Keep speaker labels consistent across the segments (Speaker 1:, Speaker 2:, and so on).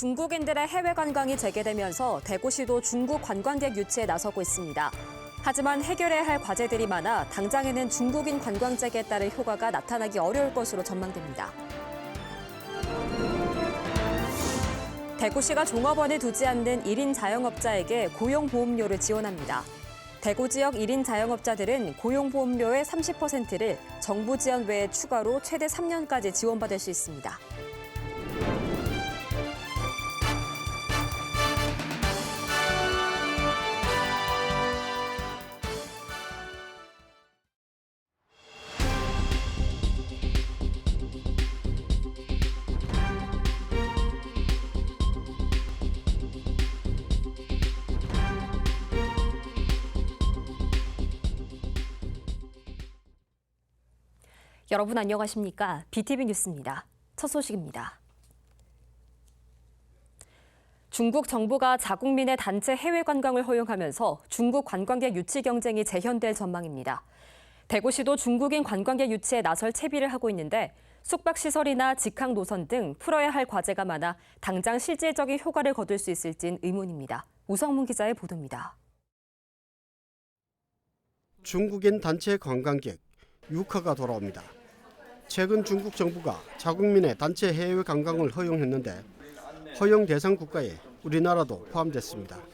Speaker 1: 중국인들의 해외 관광이 재개되면서 대구시도 중국 관광객 유치에 나서고 있습니다. 하지만 해결해야 할 과제들이 많아 당장에는 중국인 관광객에 따른 효과가 나타나기 어려울 것으로 전망됩니다. 대구시가 종업원을 두지 않는 1인 자영업자에게 고용보험료를 지원합니다. 대구 지역 1인 자영업자들은 고용보험료의 30%를 정부 지원 외에 추가로 최대 3년까지 지원받을 수 있습니다. 여러분 안녕하십니까? BTV 뉴스입니다. 첫 소식입니다. 중국 정부가 자국민의 단체 해외 관광을 허용하면서 중국 관광객 유치 경쟁이 재현될 전망입니다. 대구시도 중국인 관광객 유치에 나설 채비를 하고 있는데 숙박시설이나 직항 노선 등 풀어야 할 과제가 많아 당장 실질적인 효과를 거둘 수 있을진 의문입니다. 우성문 기자의 보도입니다.
Speaker 2: 중국인 단체 관광객 유커가 돌아옵니다. 최근 중국 정부가 자국민의 단체 해외 관광을 허용했는데 허용 대상 국가에 우리나라도 포함됐습니다.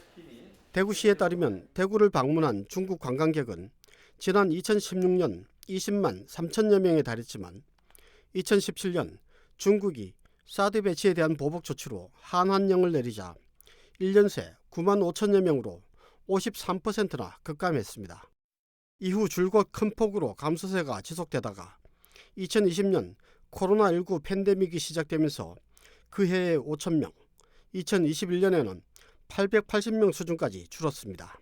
Speaker 2: 대구시에 따르면 대구를 방문한 중국 관광객은 지난 2016년 20만 3천여 명에 달했지만 2017년 중국이 사드 배치에 대한 보복 조치로 한한령을 내리자 1년 새 9만 5천여 명으로 53%나 급감했습니다. 이후 줄곧 큰 폭으로 감소세가 지속되다가 2020년 코로나19 팬데믹이 시작되면서 그 해에 5천 명, 2021년에는 880명 수준까지 줄었습니다.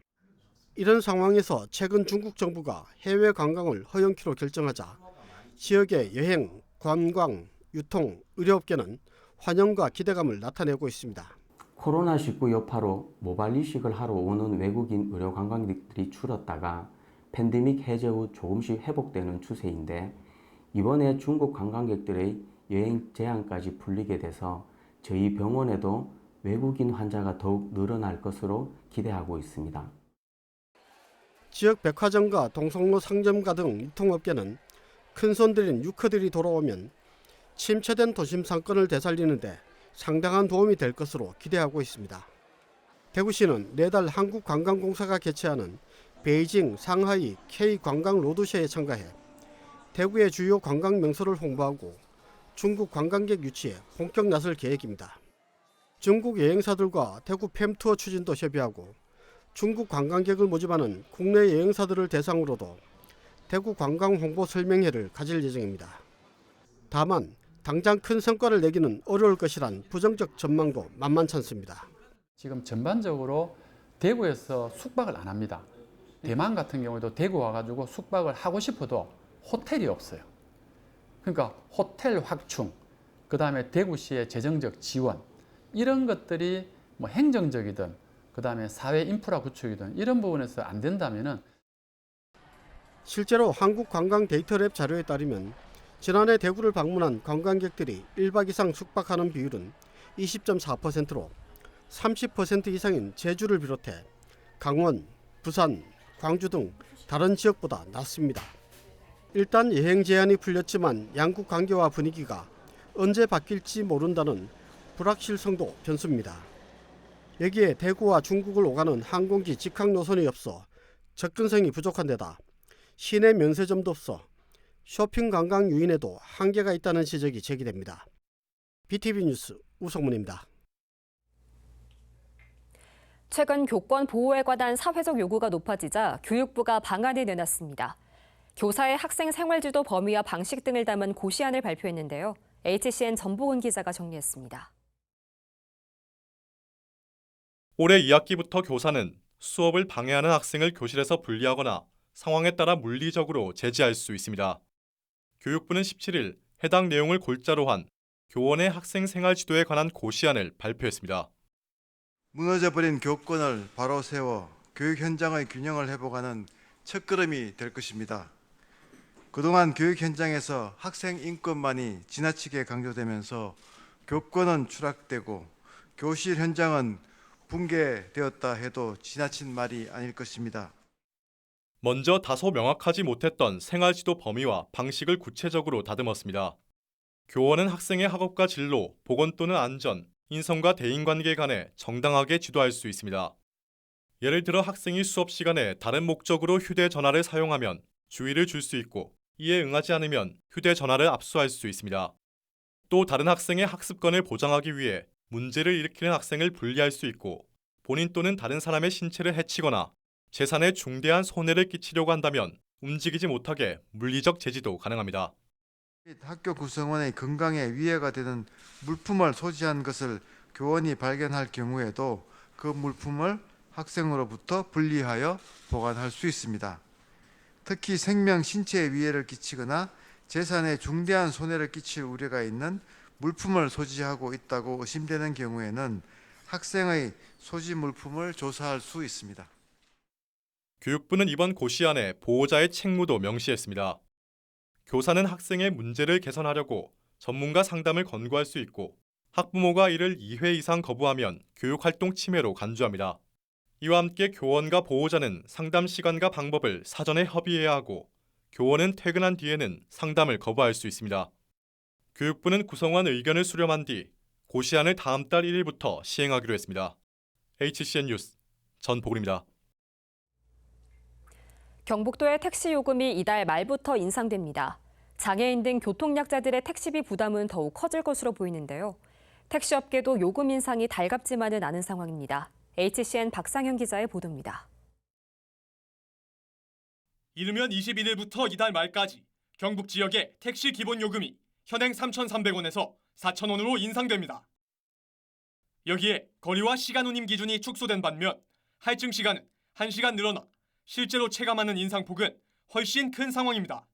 Speaker 2: 이런 상황에서 최근 중국 정부가 해외 관광을 허용키로 결정하자 지역의 여행, 관광, 유통, 의료업계는 환영과 기대감을 나타내고 있습니다.
Speaker 3: 코로나19 여파로 모발 이식을 하러 오는 외국인 의료 관광객들이 줄었다가 팬데믹 해제 후 조금씩 회복되는 추세인데 이번에 중국 관광객들의 여행 제한까지 풀리게 돼서 저희 병원에도 외국인 환자가 더욱 늘어날 것으로 기대하고 있습니다.
Speaker 2: 지역 백화점과 동성로 상점가 등 유통업계는 큰손 들인 유커들이 돌아오면 침체된 도심 상권을 되살리는데 상당한 도움이 될 것으로 기대하고 있습니다. 대구시는 내달 한국관광공사가 개최하는 베이징, 상하이 K 관광 로드쇼에 참가해 대구의 주요 관광 명소를 홍보하고 중국 관광객 유치에 본격 나설 계획입니다. 중국 여행사들과 대구 팸투어 추진도 협의하고 중국 관광객을 모집하는 국내 여행사들을 대상으로도 대구 관광 홍보 설명회를 가질 예정입니다. 다만 당장 큰 성과를 내기는 어려울 것이란 부정적 전망도 만만찮습니다.
Speaker 4: 지금 전반적으로 대구에서 숙박을 안 합니다. 대만 같은 경우에도 대구 와가지고 숙박을 하고 싶어도 호텔이 없어요. 그러니까 호텔 확충, 그 다음에 대구시의 재정적 지원, 이런 것들이 뭐 행정적이든, 그 다음에 사회 인프라 구축이든 이런 부분에서 안 된다면은
Speaker 2: 실제로 한국관광 데이터랩 자료에 따르면 지난해 대구를 방문한 관광객들이 1박 이상 숙박하는 비율은 20.4%로 30% 이상인 제주를 비롯해 강원, 부산, 광주 등 다른 지역보다 낮습니다. 일단 여행 제한이 풀렸지만 양국 관계와 분위기가 언제 바뀔지 모른다는 불확실성도 변수입니다. 여기에 대구와 중국을 오가는 항공기 직항 노선이 없어 접근성이 부족한 데다 시내 면세점도 없어 쇼핑 관광 유인에도 한계가 있다는 지적이 제기됩니다. BTV 뉴스 우성문입니다.
Speaker 1: 최근 교권 보호에 관한 사회적 요구가 높아지자 교육부가 방안을 내놨습니다. 교사의 학생 생활지도 범위와 방식 등을 담은 고시안을 발표했는데요. HCN 전보은 기자가 정리했습니다.
Speaker 5: 올해 2학기부터 교사는 수업을 방해하는 학생을 교실에서 분리하거나 상황에 따라 물리적으로 제지할 수 있습니다. 교육부는 17일 해당 내용을 골자로 한 교원의 학생 생활 지도에 관한 고시안을 발표했습니다.
Speaker 6: 무너져버린 교권을 바로 세워 교육 현장의 균형을 회복하는 첫걸음이 될 것입니다. 그동안 교육 현장에서 학생 인권만이 지나치게 강조되면서 교권은 추락되고 교실 현장은 붕괴되었다 해도 지나친 말이 아닐 것입니다.
Speaker 5: 먼저 다소 명확하지 못했던 생활지도 범위와 방식을 구체적으로 다듬었습니다. 교원은 학생의 학업과 진로, 보건 또는 안전, 인성과 대인관계 간에 정당하게 지도할 수 있습니다. 예를 들어 학생이 수업 시간에 다른 목적으로 휴대전화를 사용하면 주의를 줄 수 있고 이에 응하지 않으면 휴대전화를 압수할 수 있습니다. 또 다른 학생의 학습권을 보장하기 위해 문제를 일으키는 학생을 분리할 수 있고 본인 또는 다른 사람의 신체를 해치거나 재산에 중대한 손해를 끼치려고 한다면 움직이지 못하게 물리적 제지도 가능합니다.
Speaker 6: 및 학교 구성원의 건강에 위해가 되는 물품을 소지한 것을 교원이 발견할 경우에도 그 물품을 학생으로부터 분리하여 보관할 수 있습니다. 특히 생명, 신체에 위해를 끼치거나 재산에 중대한 손해를 끼칠 우려가 있는 물품을 소지하고 있다고 의심되는 경우에는 학생의 소지 물품을 조사할 수 있습니다.
Speaker 5: 교육부는 이번 고시안에 보호자의 책무도 명시했습니다. 교사는 학생의 문제를 개선하려고 전문가 상담을 권고할 수 있고 학부모가 이를 2회 이상 거부하면 교육활동 침해로 간주합니다. 이와 함께 교원과 보호자는 상담 시간과 방법을 사전에 협의해야 하고 교원은 퇴근한 뒤에는 상담을 거부할 수 있습니다. 교육부는 구성원 의견을 수렴한 뒤 고시안을 다음 달 1일부터 시행하기로 했습니다. HCN 뉴스 전보글입니다.
Speaker 1: 경북도의 택시 요금이 이달 말부터 인상됩니다. 장애인 등 교통약자들의 택시비 부담은 더욱 커질 것으로 보이는데요. 택시업계도 요금 인상이 달갑지만은 않은 상황입니다. HCN 박상현 기자의 보도입니다.
Speaker 7: 이르면 21일부터 이달 말까지 경북 지역의 택시 기본 요금이 현행 3,300원에서 4,000원으로 인상됩니다. 여기에 거리와 시간 운임 기준이 축소된 반면 할증 시간은 1시간 늘어나 실제로 체감하는 인상폭은 훨씬 큰 상황입니다.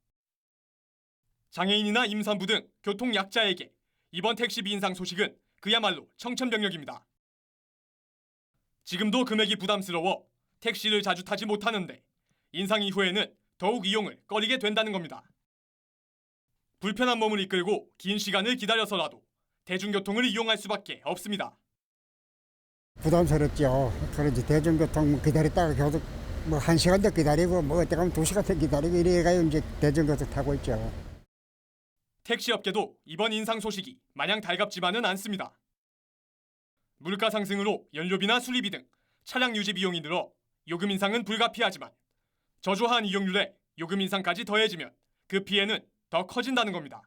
Speaker 7: 장애인이나 임산부 등 교통 약자에게 이번 택시비 인상 소식은 그야말로 청천벽력입니다. 지금도 금액이 부담스러워 택시를 자주 타지 못하는데 인상 이후에는 더욱 이용을 꺼리게 된다는 겁니다. 불편한 몸을 이끌고 긴 시간을 기다려서라도 대중교통을 이용할 수밖에 없습니다.
Speaker 8: 부담스럽죠. 그런지 대중교통 기다렸다가 계속 뭐한 시간도 기다리고 뭐 어때 가면 두 시간 더 기다리고 이래가요 이제 대중교통 타고 있죠.
Speaker 7: 택시 업계도 이번 인상 소식이 마냥 달갑지만은 않습니다. 물가 상승으로 연료비나 수리비 등 차량 유지 비용이 늘어 요금 인상은 불가피하지만 저조한 이용률에 요금 인상까지 더해지면 그 피해는 더 커진다는 겁니다.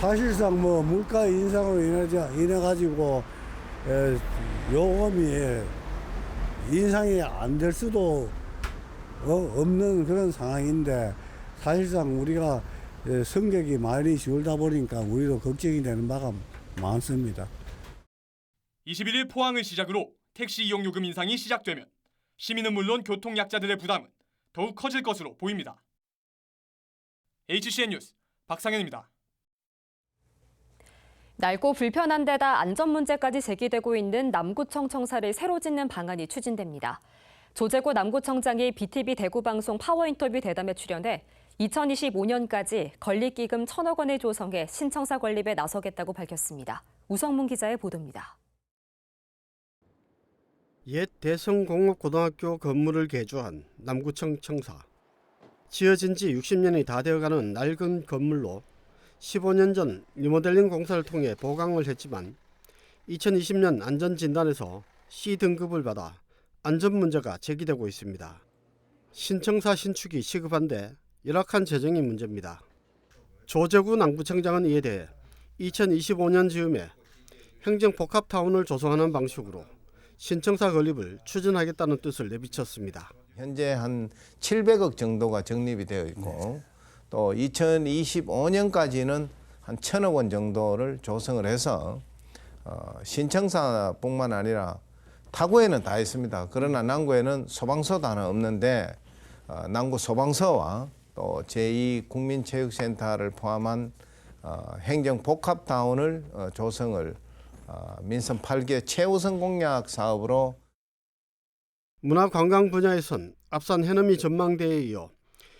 Speaker 9: 사실상 뭐 물가 인상으로 인해서 인해 가지고 요금이 인상이 안 될 수도 어, 없는 그런 상황인데 사실상 우리가 예, 성격이 많이 줄다 보니까 우리도 걱정이 되는 바가 많습니다.
Speaker 7: 21일 포항을 시작으로 택시 이용 요금 인상이 시작되면 시민은 물론 교통 약자들의 부담은 더욱 커질 것으로 보입니다. HCN 뉴스 박상현입니다.
Speaker 1: 낡고 불편한 데다 안전 문제까지 제기되고 있는 남구청 청사를 새로 짓는 방안이 추진됩니다. 조재고 남구청장이 BTV 대구 방송 파워 인터뷰 대담에 출연해 2025년까지 건립기금 1천억 원을 조성해 신청사 건립에 나서겠다고 밝혔습니다. 우성문 기자의 보도입니다.
Speaker 2: 옛 대성공업고등학교 건물을 개조한 남구청 청사. 지어진 지 60년이 다 되어가는 낡은 건물로 15년 전 리모델링 공사를 통해 보강을 했지만 2020년 안전진단에서 C등급을 받아 안전 문제가 제기되고 있습니다. 신청사 신축이 시급한데 열악한 재정이 문제입니다. 조재구 남구청장은 이에 대해 2025년 즈음에 행정복합타운을 조성하는 방식으로 신청사 건립을 추진하겠다는 뜻을 내비쳤습니다.
Speaker 10: 현재 한 700억 정도가 적립이 되어 있고 또 2025년까지는 한 1천억 원 정도를 조성을 해서 어, 신청사뿐만 아니라 타구에는 다 있습니다. 그러나 남구에는 소방서도 하나 없는데 어, 남구 소방서와 또 제2 국민체육센터를 포함한 어, 행정복합타운을 어, 조성을 어, 민선 8개 최우선 공약 사업으로
Speaker 2: 문화관광 분야에선 앞선 해넘이 전망대에 이어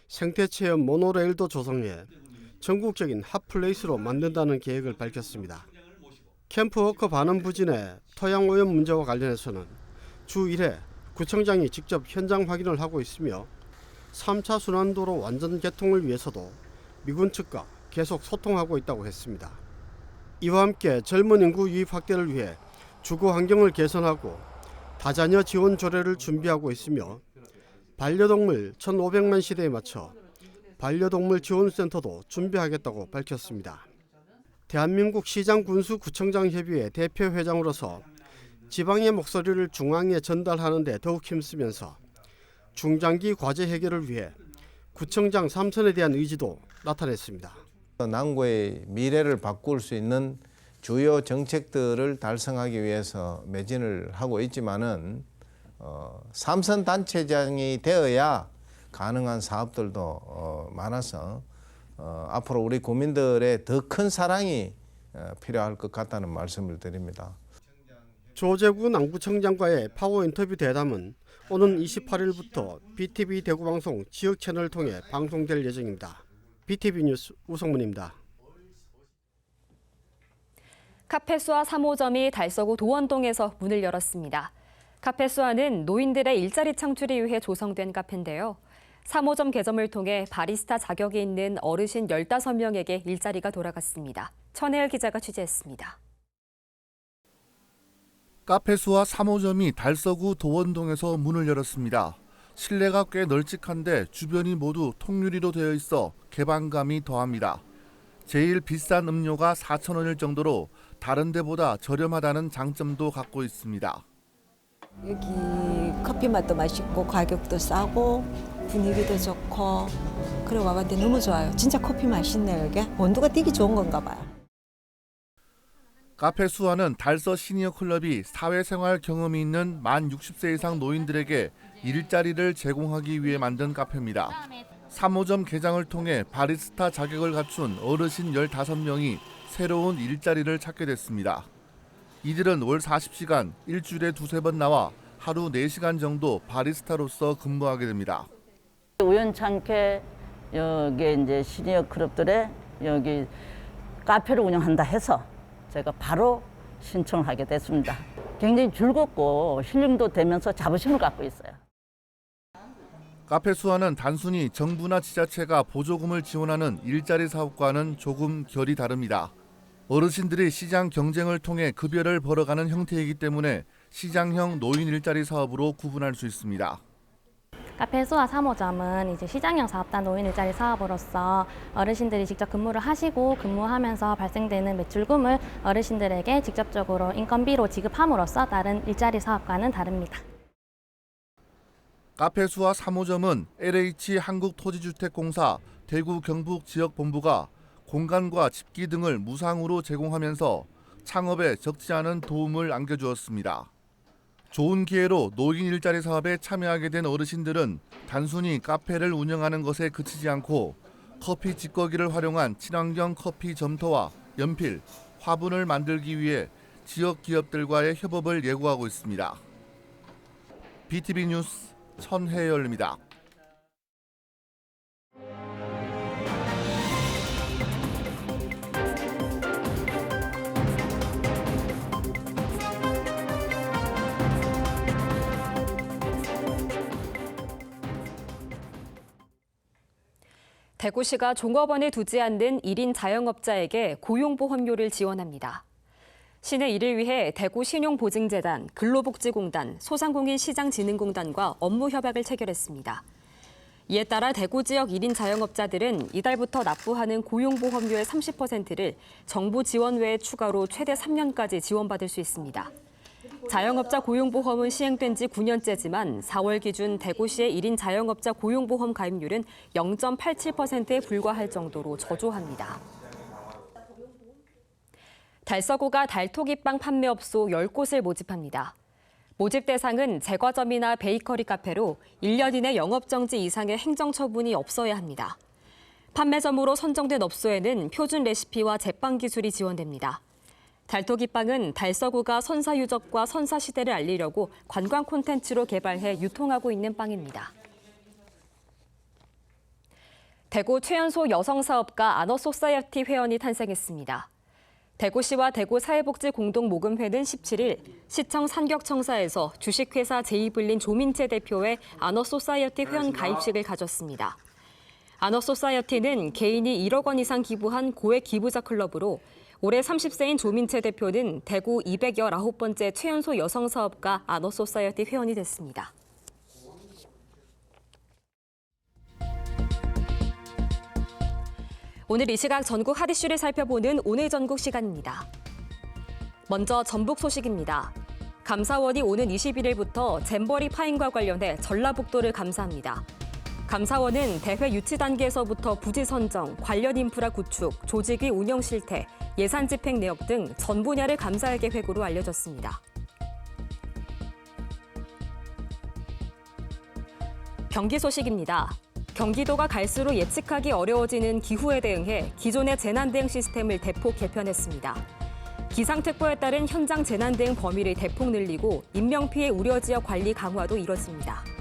Speaker 2: 생태체험 모노레일도 조성해 전국적인 핫플레이스로 만든다는 계획을 밝혔습니다. 캠프워커 반환 부진의 토양 오염 문제와 관련해서는 주 1회 구청장이 직접 현장 확인을 하고 있으며 3차 순환도로 완전 개통을 위해서도 미군 측과 계속 소통하고 있다고 했습니다. 이와 함께 젊은 인구 유입 확대를 위해 주거 환경을 개선하고 다자녀 지원 조례를 준비하고 있으며 반려동물 1,500만 시대에 맞춰 반려동물 지원센터도 준비하겠다고 밝혔습니다. 대한민국 시장 군수 구청장 협의회 대표 회장으로서 지방의 목소리를 중앙에 전달하는 데 더욱 힘쓰면서 중장기 과제 해결을 위해 구청장 3선에 대한 의지도 나타냈습니다.
Speaker 10: 남구의 미래를 바꿀 수 있는 주요 정책들을 달성하기 위해서 매진을 하고 있지만은 어, 삼선 단체장이 되어야 가능한 사업들도 어, 많아서 어, 앞으로 우리 국민들의 더 큰 사랑이 어, 필요할 것 같다는 말씀을 드립니다.
Speaker 2: 조재구 남구청장과의 파워 인터뷰 대담은 오는 28일부터 BTV 대구방송 지역 채널을 통해 방송될 예정입니다. BTV 뉴스 우성문입니다.
Speaker 1: 카페수아 3호점이 달서구 도원동에서 문을 열었습니다. 카페수아는 노인들의 일자리 창출을 위해 조성된 카페인데요. 3호점 개점을 통해 바리스타 자격이 있는 어르신 15명에게 일자리가 돌아갔습니다. 천혜열 기자가 취재했습니다.
Speaker 11: 카페수와 3호점이 달서구 도원동에서 문을 열었습니다. 실내가 꽤 널찍한데 주변이 모두 통유리로 되어 있어 개방감이 더합니다. 제일 비싼 음료가 4,000원일 정도로 다른 데보다 저렴하다는 장점도 갖고 있습니다.
Speaker 12: 여기 커피 맛도 맛있고 가격도 싸고 분위기도 좋고 그래 와봤는데 너무 좋아요. 진짜 커피 맛있네요 여기. 온도가 되게 좋은 건가 봐요.
Speaker 11: 카페 수아는 달서 시니어 클럽이 사회생활 경험이 있는 만 60세 이상 노인들에게 일자리를 제공하기 위해 만든 카페입니다. 3호점 개장을 통해 바리스타 자격을 갖춘 어르신 15명이 새로운 일자리를 찾게 됐습니다. 이들은 월 40시간, 일주일에 두세 번 나와 하루 4시간 정도 바리스타로서 근무하게 됩니다.
Speaker 13: 우연찮게 여기 이제 시니어 클럽들의 여기 카페를 운영한다 해서 제가 바로 신청하게 됐습니다. 굉장히 즐겁고 힐링도 되면서 자부심을 갖고 있어요.
Speaker 11: 카페 수아는 단순히 정부나 지자체가 보조금을 지원하는 일자리 사업과는 조금 결이 다릅니다. 어르신들이 시장 경쟁을 통해 급여를 벌어가는 형태이기 때문에 시장형 노인 일자리 사업으로 구분할 수 있습니다.
Speaker 14: 카페 수아 3호점은 이제 시장형 사업단 노인 일자리 사업으로서 어르신들이 직접 근무를 하시고 근무하면서 발생되는 매출금을 어르신들에게 직접적으로 인건비로 지급함으로써 다른 일자리 사업과는 다릅니다.
Speaker 11: 카페 수아 3호점은 LH 한국토지주택공사 대구 경북 지역 본부가 공간과 집기 등을 무상으로 제공하면서 창업에 적지 않은 도움을 안겨주었습니다. 좋은 기회로 노인 일자리 사업에 참여하게 된 어르신들은 단순히 카페를 운영하는 것에 그치지 않고 커피 찌꺼기를 활용한 친환경 커피 점토와 연필, 화분을 만들기 위해 지역 기업들과의 협업을 예고하고 있습니다. BTV 뉴스 천혜열입니다.
Speaker 1: 대구시가 종업원을 두지 않는 1인 자영업자에게 고용보험료를 지원합니다. 시는 이를 위해 대구 신용보증재단, 근로복지공단, 소상공인 시장진흥공단과 업무 협약을 체결했습니다. 이에 따라 대구 지역 1인 자영업자들은 이달부터 납부하는 고용보험료의 30%를 정부 지원 외에 추가로 최대 3년까지 지원받을 수 있습니다. 자영업자 고용보험은 시행된 지 9년째지만 4월 기준 대구시의 1인 자영업자 고용보험 가입률은 0.87%에 불과할 정도로 저조합니다. 달서구가 달토기빵 판매업소 10곳을 모집합니다. 모집 대상은 제과점이나 베이커리 카페로 1년 이내 영업정지 이상의 행정처분이 없어야 합니다. 판매점으로 선정된 업소에는 표준 레시피와 제빵 기술이 지원됩니다. 달토기빵은 달서구가 선사 유적과 선사 시대를 알리려고 관광 콘텐츠로 개발해 유통하고 있는 빵입니다. 대구 최연소 여성 사업가 아너 소사이어티 회원이 탄생했습니다. 대구시와 대구 사회복지 공동 모금회는 17일 시청 산격청사에서 주식회사 제이블린 조민채 대표의 아너 소사이어티 회원 가입식을 가졌습니다. 아너 소사이어티는 개인이 1억 원 이상 기부한 고액 기부자 클럽으로 올해 30세인 조민채 대표는 대구 219번째 최연소 여성 사업가 아너소사이어티 회원이 됐습니다. 오늘 이 시각 전국 핫 이슈를 살펴보는 오늘 전국 시간입니다. 먼저 전북 소식입니다. 감사원이 오는 21일부터 잼버리 파행과 관련해 전라북도를 감사합니다. 감사원은 대회 유치 단계에서부터 부지 선정, 관련 인프라 구축, 조직위 운영 실태, 예산 집행 내역 등 전 분야를 감사할 계획으로 알려졌습니다. 경기 소식입니다. 경기도가 갈수록 예측하기 어려워지는 기후에 대응해 기존의 재난 대응 시스템을 대폭 개편했습니다. 기상특보에 따른 현장 재난 대응 범위를 대폭 늘리고 인명 피해 우려 지역 관리 강화도 이뤄집니다.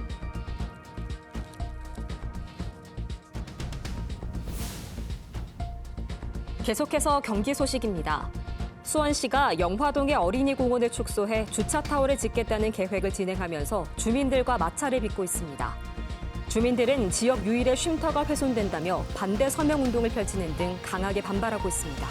Speaker 1: 계속해서 경기 소식입니다. 수원시가 영화동의 어린이 공원을 축소해 주차 타워를 짓겠다는 계획을 진행하면서 주민들과 마찰을 빚고 있습니다. 주민들은 지역 유일의 쉼터가 훼손된다며 반대 서명 운동을 펼치는 등 강하게 반발하고 있습니다.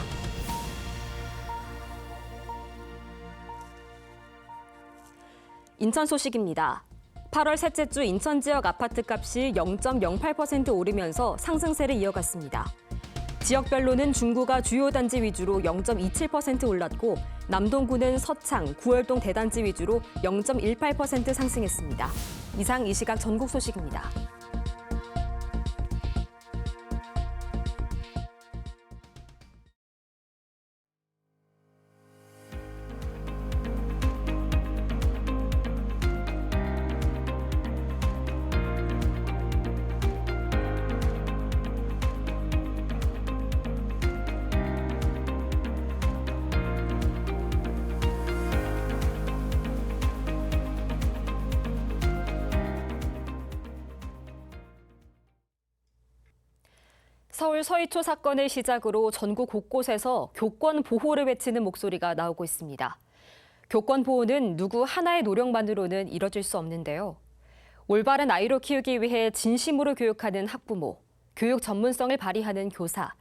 Speaker 1: 인천 소식입니다. 8월 셋째 주 인천 지역 아파트 값이 0.08% 오르면서 상승세를 이어갔습니다. 지역별로는 중구가 주요 단지 위주로 0.27% 올랐고 남동구는 서창, 구월동 대단지 위주로 0.18% 상승했습니다. 이상 이 시각 전국 소식입니다. 서희초 사건을 시작으로 전국 곳곳에서 교권 보호를 외치는 목소리가 나오고 있습니다. 교권 보호는 누구 하나의 노력만으로는 이뤄질 수 없는데요. 올바른 아이로 키우기 위해 진심으로 교육하는 학부모, 교육 전문성을 발휘하는 교사,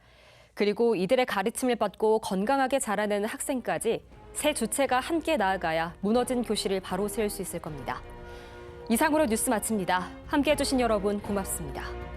Speaker 1: 그리고 이들의 가르침을 받고 건강하게 자라는 학생까지 새 주체가 함께 나아가야 무너진 교실을 바로 세울 수 있을 겁니다. 이상으로 뉴스 마칩니다. 함께 해 주신 여러분 고맙습니다.